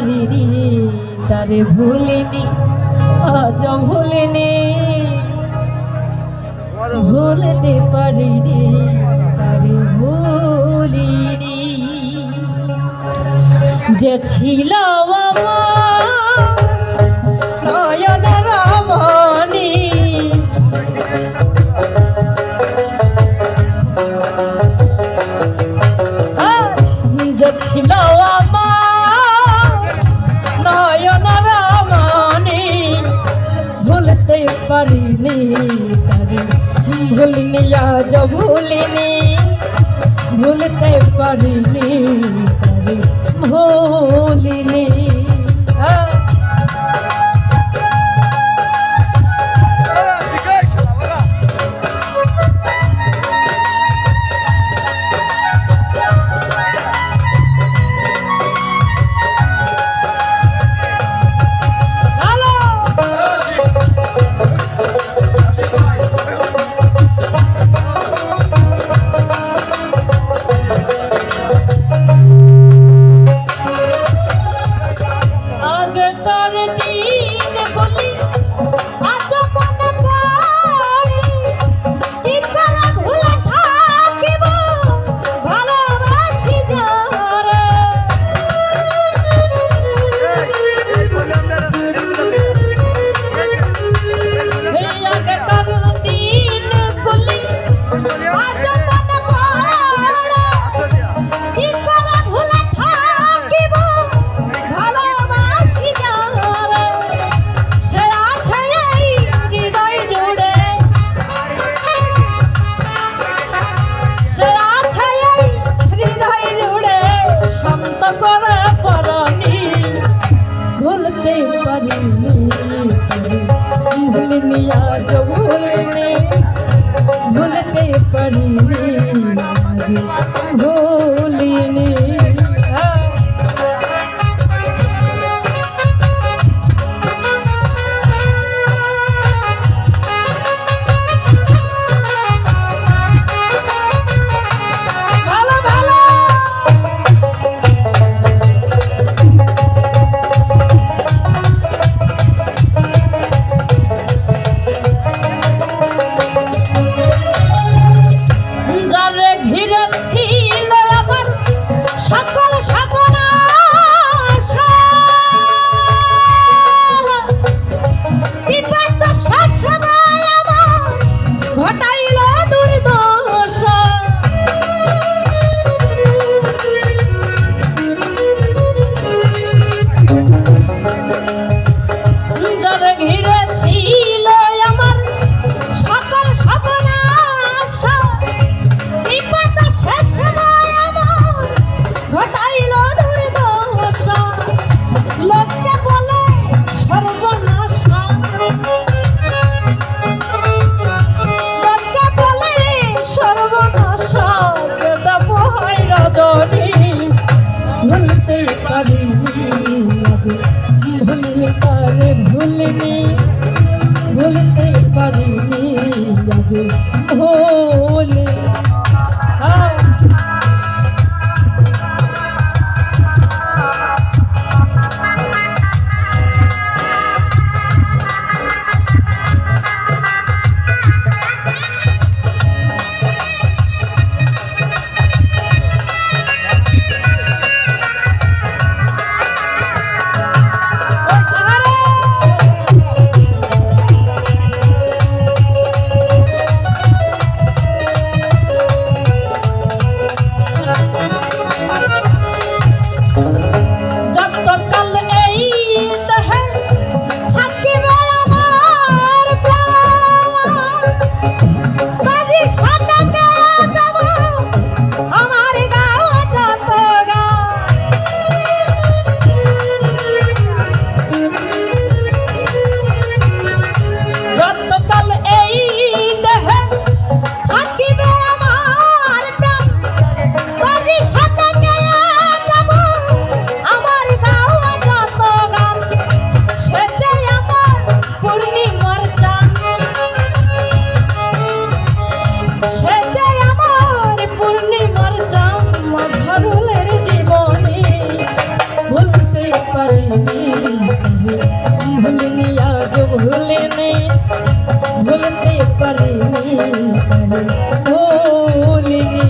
পারি তারে ভুলিনি আজ ভুলিনি। ভুলতে তারে ভুলিনি। যে ছিল যে ছিল আমার নয়ন রামনি ভুলতে পারিনি ভুলিনি আজ ভুলিনি ভুলতে পারিনি ভুলিনি। বলতে পারিনি ভোলে সাধারণের জীবনে ভুলতে পারিনি। ভুলিনি আজ ভুলিনি ভুলতে পারিনি। ভুলিনি